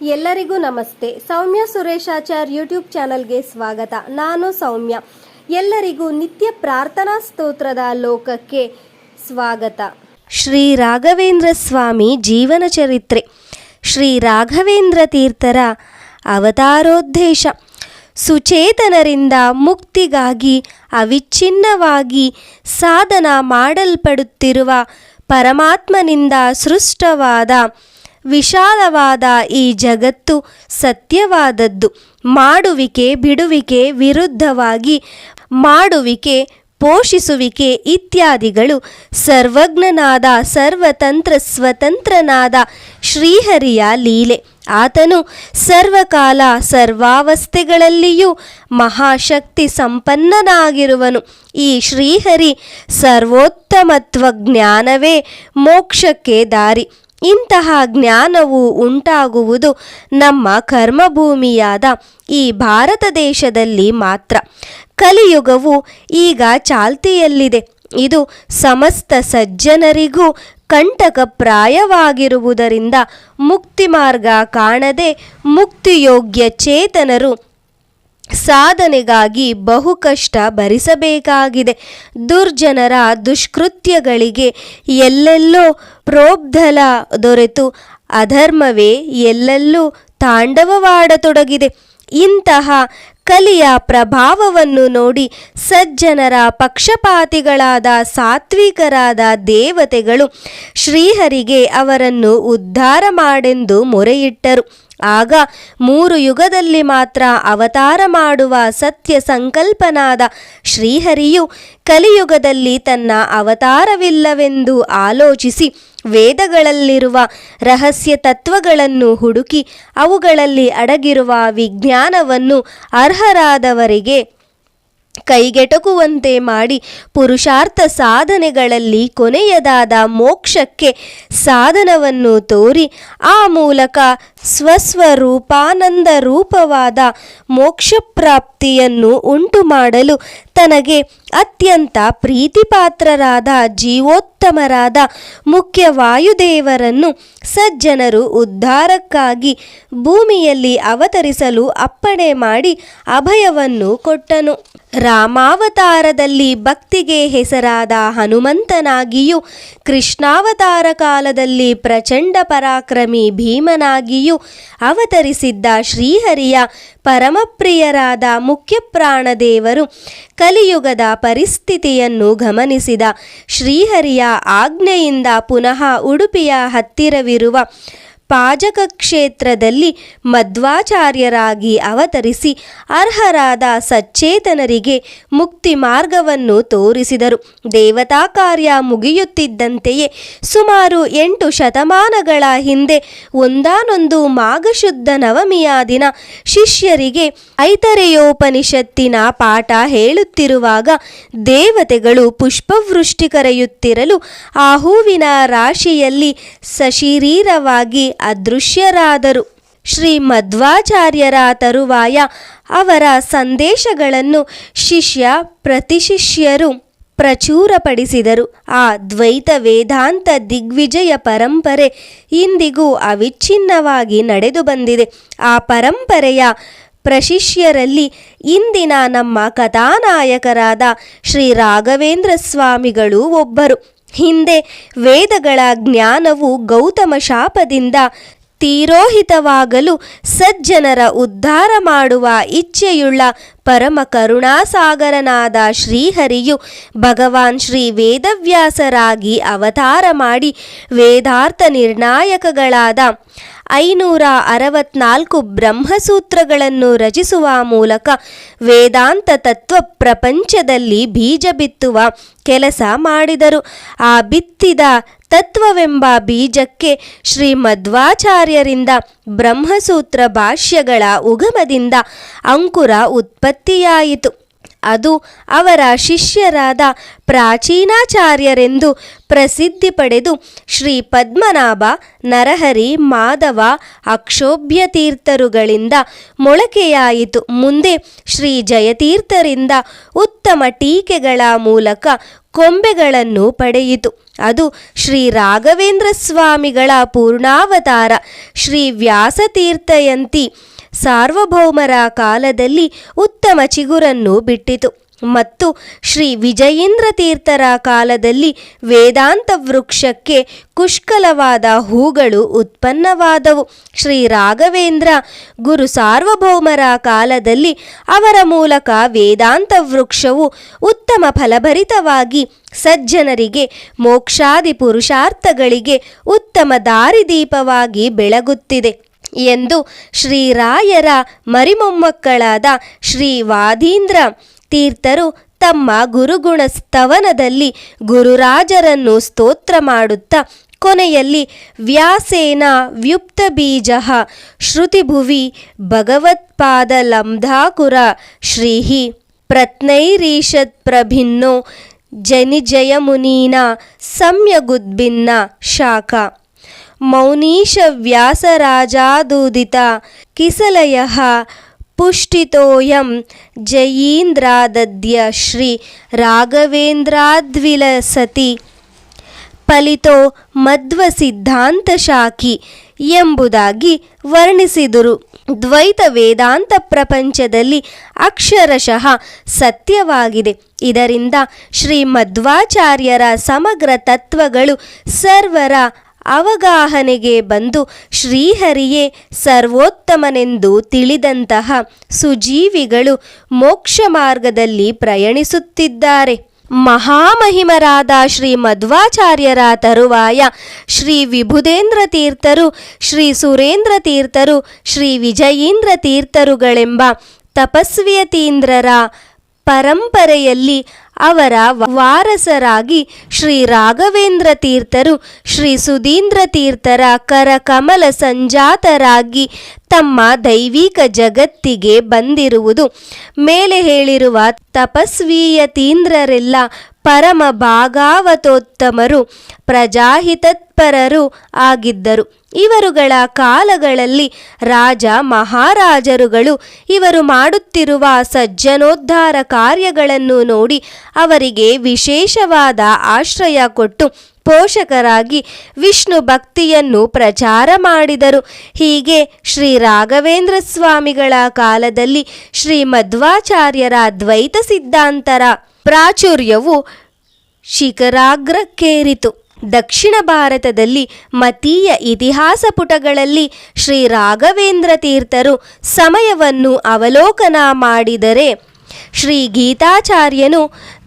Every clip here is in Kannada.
ಎಲ್ಲರಿಗೂ ನಮಸ್ತೆ. ಸೌಮ್ಯ ಸುರೇಶಾಚಾರ್ ಯೂಟ್ಯೂಬ್ ಚಾನಲ್ಗೆ ಸ್ವಾಗತ. ನಾನು ಸೌಮ್ಯ. ಎಲ್ಲರಿಗೂ ನಿತ್ಯ ಪ್ರಾರ್ಥನಾ ಸ್ತೋತ್ರದ ಲೋಕಕ್ಕೆ ಸ್ವಾಗತ. ಶ್ರೀ ರಾಘವೇಂದ್ರ ಸ್ವಾಮಿ ಜೀವನ ಚರಿತ್ರೆ. ಶ್ರೀ ರಾಘವೇಂದ್ರ ತೀರ್ಥರ ಅವತಾರೋದ್ದೇಶ. ಸುಚೇತನರಿಂದ ಮುಕ್ತಿಗಾಗಿ ಅವಿಚ್ಛಿನ್ನವಾಗಿ ಸಾಧನ ಮಾಡಲ್ಪಡುತ್ತಿರುವ ಪರಮಾತ್ಮನಿಂದ ಸೃಷ್ಟವಾದ ವಿಶಾಲವಾದ ಈ ಜಗತ್ತು ಸತ್ಯವಾದದ್ದು. ಮಾಡುವಿಕೆ ಬಿಡುವಿಕೆ ವಿರುದ್ಧವಾಗಿ ಮಾಡುವಿಕೆ ಪೋಷಿಸುವಿಕೆ ಇತ್ಯಾದಿಗಳು ಸರ್ವಜ್ಞನಾದ ಸರ್ವತಂತ್ರ ಸ್ವತಂತ್ರನಾದ ಶ್ರೀಹರಿಯ ಲೀಲೆ. ಆತನು ಸರ್ವಕಾಲ ಸರ್ವಾವಸ್ಥೆಗಳಲ್ಲಿಯೂ ಮಹಾಶಕ್ತಿ ಸಂಪನ್ನನಾಗಿರುವನು. ಈ ಶ್ರೀಹರಿ ಸರ್ವೋತ್ತಮತ್ವ ಜ್ಞಾನವೇ ಮೋಕ್ಷಕ್ಕೆ ದಾರಿ. ಇಂತಹ ಜ್ಞಾನವು ಉಂಟಾಗುವುದು ನಮ್ಮ ಕರ್ಮಭೂಮಿಯಾದ ಈ ಭಾರತ ದೇಶದಲ್ಲಿ ಮಾತ್ರ. ಕಲಿಯುಗವು ಈಗ ಚಾಲ್ತಿಯಲ್ಲಿದೆ. ಇದು ಸಮಸ್ತ ಸಜ್ಜನರಿಗೂ ಕಂಟಕಪ್ರಾಯವಾಗಿರುವುದರಿಂದ ಮುಕ್ತಿ ಮಾರ್ಗ ಕಾಣದೆ ಮುಕ್ತಿಯೋಗ್ಯ ಚೇತನರು ಸಾಧನೆಗಾಗಿ ಬಹು ಕಷ್ಟ ಭರಿಸಬೇಕಾಗಿದೆ. ದುರ್ಜನರ ದುಷ್ಕೃತ್ಯಗಳಿಗೆ ಎಲ್ಲೆಲ್ಲೋ ಪ್ರೋಬ್ಧಲ ದೊರೆತು. ಅಧರ್ಮವೇ ಎಲ್ಲೆಲ್ಲೂ ತಾಂಡವವಾಡತೊಡಗಿದೆ. ಇಂತಹ ಕಲಿಯ ಪ್ರಭಾವವನ್ನು ನೋಡಿ ಸಜ್ಜನರ ಪಕ್ಷಪಾತಿಗಳಾದ ಸಾತ್ವಿಕರಾದ ದೇವತೆಗಳು ಶ್ರೀಹರಿಗೆ ಅವರನ್ನು ಉದ್ಧಾರ ಮಾಡೆಂದು ಮೊರೆಯಿಟ್ಟರು. ಆಗ ಮೂರು ಯುಗದಲ್ಲಿ ಮಾತ್ರ ಅವತಾರ ಮಾಡುವ ಸತ್ಯ ಸಂಕಲ್ಪನಾದ ಶ್ರೀಹರಿಯು ಕಲಿಯುಗದಲ್ಲಿ ತನ್ನ ಅವತಾರವಿಲ್ಲವೆಂದು ಆಲೋಚಿಸಿ ವೇದಗಳಲ್ಲಿರುವ ರಹಸ್ಯ ತತ್ವಗಳನ್ನು ಹುಡುಕಿ ಅವುಗಳಲ್ಲಿ ಅಡಗಿರುವ ವಿಜ್ಞಾನವನ್ನು ಅರ್ಹರಾದವರಿಗೆ ಕೈಗೆಟಕುವಂತೆ ಮಾಡಿ ಪುರುಷಾರ್ಥ ಸಾಧನೆಗಳಲ್ಲಿ ಕೊನೆಯದಾದ ಮೋಕ್ಷಕ್ಕೆ ಸಾಧನವನ್ನು ತೋರಿ ಆ ಮೂಲಕ ಸ್ವಸ್ವರೂಪಾನಂದ ರೂಪವಾದ ಮೋಕ್ಷಪ್ರಾಪ್ತಿಯನ್ನು ಉಂಟು ಮಾಡಲು ತನಗೆ ಅತ್ಯಂತ ಪ್ರೀತಿಪಾತ್ರರಾದ ಜೀವೋತ್ತಮರಾದ ಮುಖ್ಯ ವಾಯುದೇವರನ್ನು ಸಜ್ಜನರು ಉದ್ಧಾರಕ್ಕಾಗಿ ಭೂಮಿಯಲ್ಲಿ ಅವತರಿಸಲು ಅಪ್ಪಣೆ ಮಾಡಿ ಅಭಯವನ್ನು ಕೊಟ್ಟನು. ರಾಮಾವತಾರದಲ್ಲಿ ಭಕ್ತಿಗೆ ಹೆಸರಾದ ಹನುಮಂತನಾಗಿಯೂ ಕೃಷ್ಣಾವತಾರ ಕಾಲದಲ್ಲಿ ಪ್ರಚಂಡ ಪರಾಕ್ರಮಿ ಭೀಮನಾಗಿಯೂ ಅವತರಿಸಿದ್ದ ಶ್ರೀಹರಿಯ ಪರಮಪ್ರಿಯರಾದ ಮುಖ್ಯ ಪ್ರಾಣದೇವರು ಕಲಿಯುಗದ ಪರಿಸ್ಥಿತಿಯನ್ನು ಗಮನಿಸಿದ ಶ್ರೀಹರಿಯ ಆಜ್ಞೆಯಿಂದ ಪುನಃ ಉಡುಪಿಯ ಹತ್ತಿರವಿರುವ ಪಾಜಕ ಕ್ಷೇತ್ರದಲ್ಲಿ ಮಧ್ವಾಚಾರ್ಯರಾಗಿ ಅವತರಿಸಿ ಅರ್ಹರಾದ ಸಚ್ಚೇತನರಿಗೆ ಮುಕ್ತಿ ಮಾರ್ಗವನ್ನು ತೋರಿಸಿದರು. ದೇವತಾ ಕಾರ್ಯ ಮುಗಿಯುತ್ತಿದ್ದಂತೆಯೇ ಸುಮಾರು ಎಂಟು ಶತಮಾನಗಳ ಹಿಂದೆ ಒಂದಾನೊಂದು ಮಾಘಶುದ್ಧ ನವಮಿಯ ದಿನ ಶಿಷ್ಯರಿಗೆ ಐತರೆಯೋಪನಿಷತ್ತಿನ ಪಾಠ ಹೇಳುತ್ತಿರುವಾಗ ದೇವತೆಗಳು ಪುಷ್ಪವೃಷ್ಟಿ ಕರೆಯುತ್ತಿರಲು ಆ ಹೂವಿನ ರಾಶಿಯಲ್ಲಿ ಸಶರೀರವಾಗಿ ಅದೃಶ್ಯರಾದರು. ಶ್ರೀ ಮಧ್ವಾಚಾರ್ಯರ ತರುವಾಯ ಅವರ ಸಂದೇಶಗಳನ್ನು ಶಿಷ್ಯ ಪ್ರತಿಶಿಷ್ಯರು ಪ್ರಚುರಪಡಿಸಿದರು. ಆ ದ್ವೈತ ವೇದಾಂತ ದಿಗ್ವಿಜಯ ಪರಂಪರೆ ಇಂದಿಗೂ ಅವಿಚ್ಛಿನ್ನವಾಗಿ ನಡೆದು ಬಂದಿದೆ ಆ ಪರಂಪರೆಯ ಪ್ರಶಿಷ್ಯರಲ್ಲಿ ಇಂದಿನ ನಮ್ಮ ಕಥಾನಾಯಕರಾದ ಶ್ರೀ ರಾಘವೇಂದ್ರ ಸ್ವಾಮಿಗಳು ಒಬ್ಬರು. ಹಿಂದೆ ವೇದಗಳ ಜ್ಞಾನವು ಗೌತಮ ಶಾಪದಿಂದ ತೀರೋಹಿತವಾಗಲು ಸಜ್ಜನರ ಉದ್ಧಾರ ಮಾಡುವ ಇಚ್ಛೆಯುಳ್ಳ ಪರಮ ಕರುಣಾಸಾಗರನಾದ ಶ್ರೀಹರಿಯು ಭಗವಾನ್ ಶ್ರೀ ವೇದವ್ಯಾಸರಾಗಿ ಅವತಾರ ಮಾಡಿ ವೇದಾರ್ಥ ನಿರ್ಣಾಯಕಗಳಾದ ಐನೂರ ಅರವತ್ನಾಲ್ಕು ಬ್ರಹ್ಮಸೂತ್ರಗಳನ್ನು ರಚಿಸುವ ಮೂಲಕ ವೇದಾಂತ ತತ್ವ ಪ್ರಪಂಚದಲ್ಲಿ ಬೀಜ ಬಿತ್ತುವ ಕೆಲಸ ಮಾಡಿದರು. ಆ ಬಿತ್ತಿದ ತತ್ವವೆಂಬ ಬೀಜಕ್ಕೆ ಶ್ರೀ ಮಧ್ವಾಚಾರ್ಯರಿಂದ ಬ್ರಹ್ಮಸೂತ್ರ ಭಾಷ್ಯಗಳ ಉಗಮದಿಂದ ಅಂಕುರ ಉತ್ಪತ್ತಿಯಾಯಿತು. ಅದು ಅವರ ಶಿಷ್ಯರಾದ ಪ್ರಾಚೀನಾಚಾರ್ಯರೆಂದು ಪ್ರಸಿದ್ಧಿ ಪಡೆದು ಶ್ರೀ ಪದ್ಮನಾಭ ನರಹರಿ, ಮಾಧವ, ಅಕ್ಷೋಭ್ಯ ತೀರ್ಥರುಗಳಿಂದ ಮೊಳಕೆಯಾಯಿತು. ಮುಂದೆ ಶ್ರೀ ಜಯತೀರ್ಥರಿಂದ ಉತ್ತಮ ಟೀಕೆಗಳ ಮೂಲಕ ಕೊಂಬೆಗಳನ್ನು ಪಡೆಯಿತು. ಅದು ಶ್ರೀ ರಾಘವೇಂದ್ರ ಸ್ವಾಮಿಗಳ ಪೂರ್ಣಾವತಾರ. ಶ್ರೀ ವ್ಯಾಸತೀರ್ಥಯಂತಿ ಸಾರ್ವಭೌಮರ ಕಾಲದಲ್ಲಿ ಉತ್ತಮ ಚಿಗುರನ್ನು ಬಿಟ್ಟಿತು. ಮತ್ತು ಶ್ರೀ ವಿಜಯೇಂದ್ರ ತೀರ್ಥರ ಕಾಲದಲ್ಲಿ ವೇದಾಂತ ವೃಕ್ಷಕ್ಕೆ ಕುಷ್ಕಲವಾದ ಹೂಗಳು ಉತ್ಪನ್ನವಾದವು. ಶ್ರೀ ರಾಘವೇಂದ್ರ ಗುರು ಸಾರ್ವಭೌಮರ ಕಾಲದಲ್ಲಿ ಅವರ ಮೂಲಕ ವೇದಾಂತ ವೃಕ್ಷವು ಉತ್ತಮ ಫಲಭರಿತವಾಗಿ ಸಜ್ಜನರಿಗೆ, ಮೋಕ್ಷಾದಿ ಪುರುಷಾರ್ಥಗಳಿಗೆ ಉತ್ತಮ ದಾರಿದೀಪವಾಗಿ ಬೆಳಗುತ್ತಿದೆ. ಎಂದು ಶ್ರೀರಾಯರ ಮರಿಮೊಮ್ಮಕ್ಕಳಾದ ಶ್ರೀ ವಾದೀಂದ್ರ ತೀರ್ಥರು ತಮ್ಮ ಗುರುಗುಣ ಸ್ತವನದಲ್ಲಿ ಗುರುರಾಜರನ್ನು ಸ್ತೋತ್ರ ಮಾಡುತ್ತಾ ಕೊನೆಯಲ್ಲಿ ವ್ಯಾಸೇನ ವ್ಯುಪ್ತ ಬೀಜ ಶ್ರುತಿಭುವಿ ಭಗವತ್ಪಾದ ಲಂಧಾಕುರ ಶ್ರೀಹಿ ಪ್ರತ್ನೈರೀಷತ್ ಪ್ರಭಿನ್ನೋ ಜನಿಜಯಮುನೀನ ಸಮ್ಯಗುದ್ಭಿನ್ನ ಶಾಖ. ಮೌನೀಶ ವ್ಯಾಸರಾಜಾದೂದಿತ ಕಿಸಲಯ ಪುಷ್ಟಿತೋಯಂ ಜಯೀಂದ್ರಾದದ್ಯ ಶ್ರೀ ರಾಘವೇಂದ್ರಾದ್ವಿಲಸತಿ ಫಲಿತೋ ಮಧ್ವ ಸಿದ್ಧಾಂತ ಶಾಖಿ ಎಂಬುದಾಗಿ ವರ್ಣಿಸಿದರು. ದ್ವೈತ ವೇದಾಂತ ಪ್ರಪಂಚದಲ್ಲಿ ಅಕ್ಷರಶಃ ಸತ್ಯವಾಗಿದೆ. ಇದರಿಂದ ಶ್ರೀ ಮಧ್ವಾಚಾರ್ಯರ ಸಮಗ್ರ ತತ್ವಗಳು ಸರ್ವರ ಅವಗಾಹನೆಗೆ ಬಂದು ಶ್ರೀಹರಿಯೇ ಸರ್ವೋತ್ತಮನೆಂದು ತಿಳಿದಂತಹ ಸುಜೀವಿಗಳು ಮೋಕ್ಷ ಮಾರ್ಗದಲ್ಲಿ ಪ್ರಯಾಣಿಸುತ್ತಿದ್ದಾರೆ. ಮಹಾಮಹಿಮರಾದ ಶ್ರೀ ಮಧ್ವಾಚಾರ್ಯರ ತರುವಾಯ ಶ್ರೀ ವಿಭುದೇಂದ್ರ ತೀರ್ಥರು, ಶ್ರೀ ಸುರೇಂದ್ರ ತೀರ್ಥರು, ಶ್ರೀ ವಿಜಯೀಂದ್ರ ತೀರ್ಥರುಗಳೆಂಬ ತಪಸ್ವಿಯತೀಂದ್ರರ ಪರಂಪರೆಯಲ್ಲಿ ಅವರ ವಾರಸರಾಗಿ ಶ್ರೀ ರಾಘವೇಂದ್ರ ತೀರ್ಥರು, ಶ್ರೀ ಸುಧೀಂದ್ರ ತೀರ್ಥರ ಕರಕಮಲ ಸಂಜಾತರಾಗಿ ತಮ್ಮ ದೈವಿಕ ಜಗತ್ತಿಗೆ ಬಂದಿರುವುದು. ಮೇಲೆ ಹೇಳಿರುವ ತಪಸ್ವೀಯತೀಂದ್ರರೆಲ್ಲ ಪರಮ ಭಾಗಾವತೋತ್ತಮರು, ಪ್ರಜಾಹಿತತ್ಪರರು ಆಗಿದ್ದರು. ಇವರುಗಳ ಕಾಲಗಳಲ್ಲಿ ರಾಜ ಮಹಾರಾಜರುಗಳು ಇವರು ಮಾಡುತ್ತಿರುವ ಸಜ್ಜನೋದ್ಧಾರ ಕಾರ್ಯಗಳನ್ನು ನೋಡಿ ಅವರಿಗೆ ವಿಶೇಷವಾದ ಆಶ್ರಯ ಕೊಟ್ಟು ಪೋಷಕರಾಗಿ ವಿಷ್ಣು ಭಕ್ತಿಯನ್ನು ಪ್ರಚಾರ ಮಾಡಿದರು. ಹೀಗೆ ಶ್ರೀ ರಾಘವೇಂದ್ರ ಸ್ವಾಮಿಗಳ ಕಾಲದಲ್ಲಿ ಶ್ರೀ ಮಧ್ವಾಚಾರ್ಯರ ದ್ವೈತ ಸಿದ್ಧಾಂತರ ಪ್ರಾಚುರ್ಯವು ಶಿಖರಾಗ್ರಕ್ಕೇರಿತು. ದಕ್ಷಿಣ ಭಾರತದಲ್ಲಿ ಮತೀಯ ಇತಿಹಾಸ ಪುಟಗಳಲ್ಲಿ ಶ್ರೀ ರಾಘವೇಂದ್ರ ತೀರ್ಥರು ಸಮಯವನ್ನು ಅವಲೋಕನ ಮಾಡಿದರೆ ಶ್ರೀ ಗೀತಾಚಾರ್ಯನು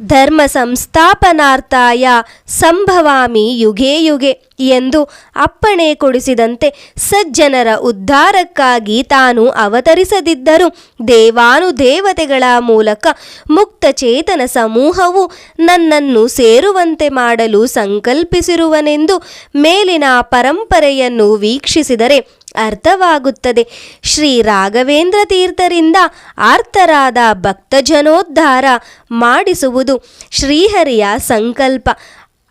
ಧರ್ಮ ಸಂಸ್ಥಾಪನಾರ್ಥಾಯ ಸಂಭವಾಮಿ ಯುಗೇ ಯುಗೆ ಎಂದು ಅಪ್ಪಣೆ ಕೊಡಿಸಿದಂತೆ ಸಜ್ಜನರ ಉದ್ಧಾರಕ್ಕಾಗಿ ತಾನು ಅವತರಿಸದಿದ್ದರೂ ದೇವಾನುದೇವತೆಗಳ ಮೂಲಕ ಮುಕ್ತ ಚೇತನ ಸಮೂಹವು ನನ್ನನ್ನು ಸೇರುವಂತೆ ಮಾಡಲು ಸಂಕಲ್ಪಿಸಿರುವನೆಂದು ಮೇಲಿನ ಪರಂಪರೆಯನ್ನು ವೀಕ್ಷಿಸಿದರೆ ಅರ್ಥವಾಗುತ್ತದೆ. ಶ್ರೀ ರಾಘವೇಂದ್ರ ತೀರ್ಥರಿಂದ ಆರ್ತರಾದ ಭಕ್ತಜನೋದ್ಧಾರ ಮಾಡಿಸುವುದು ಶ್ರೀಹರಿಯ ಸಂಕಲ್ಪ.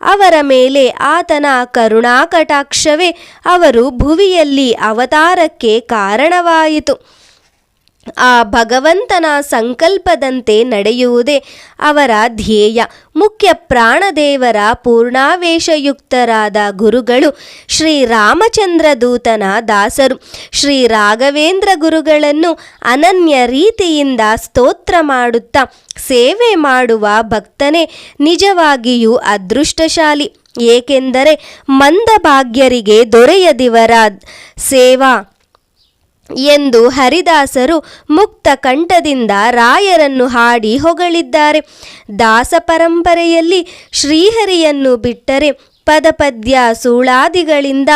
ಅವರ ಮೇಲೆ ಆತನ ಕರುಣಾಕಟಾಕ್ಷವೇ ಅವರು ಭುವಿಯಲ್ಲಿ ಅವತಾರಕ್ಕೆ ಕಾರಣವಾಯಿತು. ಆ ಭಗವಂತನ ಸಂಕಲ್ಪದಂತೆ ನಡೆಯುವುದೇ ಅವರ ಧ್ಯೇಯ. ಮುಖ್ಯ ಪ್ರಾಣದೇವರ ಪೂರ್ಣಾವೇಶಯುಕ್ತರಾದ ಗುರುಗಳು ಶ್ರೀ ರಾಮಚಂದ್ರ ದೂತನ ದಾಸರು. ಶ್ರೀ ರಾಘವೇಂದ್ರ ಗುರುಗಳನ್ನು ಅನನ್ಯ ರೀತಿಯಿಂದ ಸ್ತೋತ್ರ ಮಾಡುತ್ತಾ ಸೇವೆ ಮಾಡುವ ಭಕ್ತನೇ ನಿಜವಾಗಿಯೂ ಅದೃಷ್ಟಶಾಲಿ. ಏಕೆಂದರೆ ಮಂದಭಾಗ್ಯರಿಗೆ ದೊರೆಯದಿವರ ಸೇವಾ ಎಂದು ಹರಿದಾಸರು ಮುಕ್ತ ಕಂಠದಿಂದ ರಾಯರನ್ನು ಹಾಡಿ ಹೊಗಳಿದ್ದಾರೆ. ದಾಸ ಪರಂಪರೆಯಲ್ಲಿ ಶ್ರೀಹರಿಯನ್ನು ಬಿಟ್ಟರೆ ಪದಪದ್ಯ ಸೂಳಾದಿಗಳಿಂದ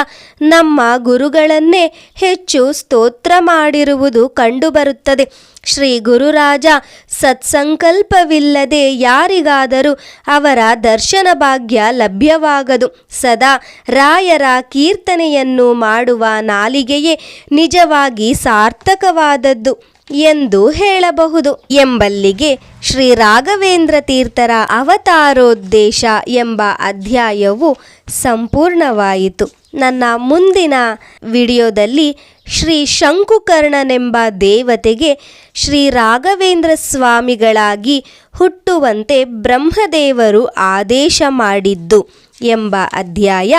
ನಮ್ಮ ಗುರುಗಳನ್ನೇ ಹೆಚ್ಚು ಸ್ತೋತ್ರ ಮಾಡಿರುವುದು ಕಂಡುಬರುತ್ತದೆ. ಶ್ರೀ ಗುರುರಾಜ ಸತ್ಸಂಕಲ್ಪವಿಲ್ಲದೆ ಯಾರಿಗಾದರೂ ಅವರ ದರ್ಶನ ಭಾಗ್ಯ ಲಭ್ಯವಾಗದು. ಸದಾ ರಾಯರ ಕೀರ್ತನೆಯನ್ನು ಮಾಡುವ ನಾಲಿಗೆಯೇ ನಿಜವಾಗಿ ಸಾರ್ಥಕವಾದದ್ದು. ಎಂದು ಹೇಳಬಹುದು. ಎಂಬಲ್ಲಿಗೆ ಶ್ರೀ ರಾಘವೇಂದ್ರ ತೀರ್ಥರ ಅವತಾರೋದ್ದೇಶ ಎಂಬ ಅಧ್ಯಾಯವು ಸಂಪೂರ್ಣವಾಯಿತು. ನನ್ನ ಮುಂದಿನ ವಿಡಿಯೋದಲ್ಲಿ ಶ್ರೀ ಶಂಕುಕರ್ಣನೆಂಬ ದೇವತೆಗೆ ಶ್ರೀ ರಾಘವೇಂದ್ರ ಸ್ವಾಮಿಗಳಾಗಿ ಹುಟ್ಟುವಂತೆ ಬ್ರಹ್ಮದೇವರು ಆದೇಶ ಮಾಡಿದ್ದು ಎಂಬ ಅಧ್ಯಾಯ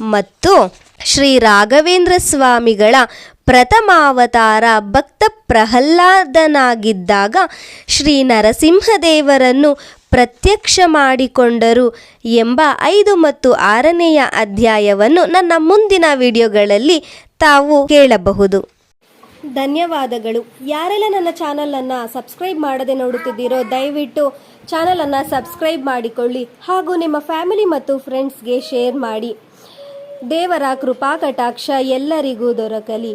ಮತ್ತು ಶ್ರೀ ರಾಘವೇಂದ್ರ ಸ್ವಾಮಿಗಳ ಪ್ರಥಮಾವತಾರ ಭಕ್ತ ಪ್ರಹ್ಲಾದನಾಗಿದ್ದಾಗ ಶ್ರೀ ನರಸಿಂಹದೇವರನ್ನು ಪ್ರತ್ಯಕ್ಷ ಮಾಡಿಕೊಂಡರು ಎಂಬ ಐದು ಮತ್ತು ಆರನೆಯ ಅಧ್ಯಾಯವನ್ನು ನನ್ನ ಮುಂದಿನ ವಿಡಿಯೋಗಳಲ್ಲಿ ತಾವು ಕೇಳಬಹುದು. ಧನ್ಯವಾದಗಳು. ಯಾರೆಲ್ಲ ನನ್ನ ಚಾನಲನ್ನು ಸಬ್ಸ್ಕ್ರೈಬ್ ಮಾಡದೆ ನೋಡುತ್ತಿದ್ದೀರೋ ದಯವಿಟ್ಟು ಚಾನಲನ್ನು ಸಬ್ಸ್ಕ್ರೈಬ್ ಮಾಡಿಕೊಳ್ಳಿ ಹಾಗೂ ನಿಮ್ಮ ಫ್ಯಾಮಿಲಿ ಮತ್ತು ಫ್ರೆಂಡ್ಸ್ಗೆ ಶೇರ್ ಮಾಡಿ. ದೇವರ ಕೃಪಾ ಕಟಾಕ್ಷ ಎಲ್ಲರಿಗೂ ದೊರಕಲಿ.